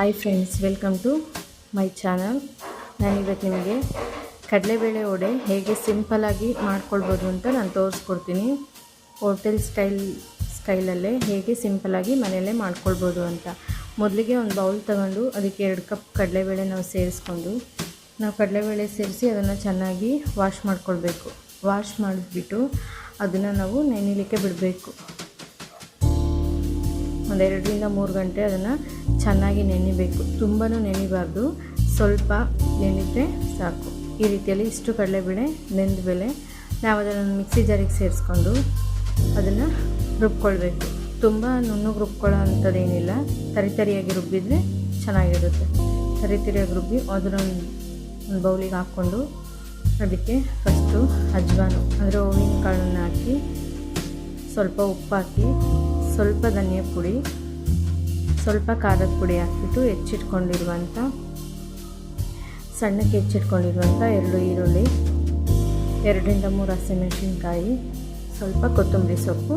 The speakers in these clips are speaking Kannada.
Hi friends welcome to my channel ನಾನಿವತ್ತು ನಿಮಗೆ ಕಡಲೆಬೇಳೆ ವಡೆ ಹೇಗೆ ಸಿಂಪಲಾಗಿ ಮಾಡ್ಕೊಳ್ಬೋದು ಅಂತ ನಾನು ತೋರಿಸ್ಕೊಡ್ತೀನಿ. ಹೋಟೆಲ್ ಸ್ಟೈಲ್ ಸ್ಟೈಲಲ್ಲೇ ಹೇಗೆ ಸಿಂಪಲಾಗಿ ಮನೆಯಲ್ಲೇ ಮಾಡ್ಕೊಳ್ಬೋದು ಅಂತ. ಮೊದಲಿಗೆ ಒಂದು ಬೌಲ್ ತಗೊಂಡು ಅದಕ್ಕೆ ಎರಡು ಕಪ್ ಕಡಲೆಬೇಳೆ ನಾವು ಸೇರಿಸ್ಕೊಂಡು, ನಾವು ಕಡಲೆಬೇಳೆ ಸೇರಿಸಿ ಅದನ್ನು ಚೆನ್ನಾಗಿ ವಾಶ್ ಮಾಡ್ಕೊಳ್ಬೇಕು. ವಾಶ್ ಮಾಡಿಬಿಟ್ಟು ಅದನ್ನು ನಾವು ನೆನೆಯಲಿಕ್ಕೆ ಬಿಡಬೇಕು. ಒಂದೆರಡರಿಂದ ಮೂರು ಗಂಟೆ ಅದನ್ನು ಚೆನ್ನಾಗಿ ನೆನಿಬೇಕು. ತುಂಬಾ ನೆನಿಬಾರ್ದು. ಸ್ವಲ್ಪ ನೆನಿದ್ರೆ ಸಾಕು. ಈ ರೀತಿಯಲ್ಲಿ ಇಷ್ಟು ಕಡಲೆಬೇಳೆ ನೆಂದ ಬೆಳೆ ನಾವು ಅದನ್ನು ಮಿಕ್ಸಿ ಜಾರಿಗೆ ಸೇರಿಸ್ಕೊಂಡು ಅದನ್ನು ರುಬ್ಕೊಳ್ಬೇಕು. ತುಂಬ ನುಣ್ಣಗೆ ರುಬ್ಕೊಳ್ಳೋ ಅಂಥದ್ದೇನಿಲ್ಲ. ತರಿತರಿಯಾಗಿ ರುಬ್ಬಿದರೆ ಚೆನ್ನಾಗಿರುತ್ತೆ. ತರಿತರಿಯಾಗಿ ರುಬ್ಬಿ ಅದನ್ನು ಒಂದು ಬೌಲಿಗೆ ಹಾಕ್ಕೊಂಡು ಅದಕ್ಕೆ ಫಸ್ಟು ಅಜ್ವಾನು, ಅಂದರೆ ಹೂವಿನ ಕಾಳನ್ನು ಹಾಕಿ ಸ್ವಲ್ಪ ಉಪ್ಪು ಹಾಕಿ ಸ್ವಲ್ಪ ಧನಿಯಾ ಪುಡಿ ಸ್ವಲ್ಪ ಖಾರದ ಪುಡಿ ಹಾಕ್ಬಿಟ್ಟು ಹೆಚ್ಚಿಟ್ಕೊಂಡಿರುವಂಥ, ಸಣ್ಣಕ್ಕೆ ಹೆಚ್ಚಿಟ್ಕೊಂಡಿರುವಂಥ ಎರಡು ಈರುಳ್ಳಿ, ಎರಡರಿಂದ ಮೂರು ಹಸಿಮೆಣಸಿನ್ಕಾಯಿ, ಸ್ವಲ್ಪ ಕೊತ್ತಂಬರಿ ಸೊಪ್ಪು,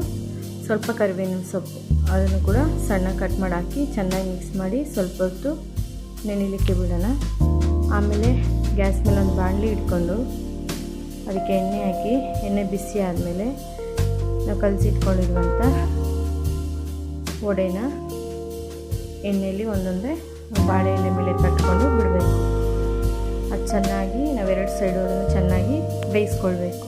ಸ್ವಲ್ಪ ಕರಿಬೇವಿನ ಸೊಪ್ಪು. ಅದನ್ನು ಕೂಡ ಸಣ್ಣ ಕಟ್ ಮಾಡಿ ಹಾಕಿ ಚೆನ್ನಾಗಿ ಮಿಕ್ಸ್ ಮಾಡಿ ಸ್ವಲ್ಪ ಹೊತ್ತು ನೆನೆಲಿಕ್ಕೆ ಬಿಡೋಣ. ಆಮೇಲೆ ಗ್ಯಾಸ್ ಮೇಲೆ ಒಂದು ಬಾಣಲಿ ಇಟ್ಕೊಂಡು ಅದಕ್ಕೆ ಎಣ್ಣೆ ಹಾಕಿ, ಎಣ್ಣೆ ಬಿಸಿ ಆದಮೇಲೆ ನಾವು ಕಲಸಿಟ್ಕೊಂಡಿರುವಂಥ ವಡೆನ ಎಣ್ಣೆಯಲ್ಲಿ ಒಂದೊಂದೇ ಬಾಳೆ ಎಲೆ ಮೇಲೆ ಕಟ್ಕೊಂಡು ಬಿಡಬೇಕು. ಅದು ಚೆನ್ನಾಗಿ ನಾವೆರಡು ಸೈಡು ಅದನ್ನು ಚೆನ್ನಾಗಿ ಬೇಯಿಸ್ಕೊಳ್ಬೇಕು.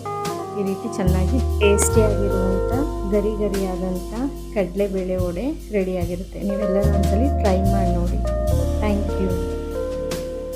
ಈ ರೀತಿ ಚೆನ್ನಾಗಿ ಟೇಸ್ಟಿಯಾಗಿರುವಂಥ ಗರಿ ಗರಿಯಾದಂಥ ಕಡಲೆಬೇಳೆ ವಡೆ ರೆಡಿಯಾಗಿರುತ್ತೆ ನೀವೆಲ್ಲರೂ ಒಂದ್ಸಲಿ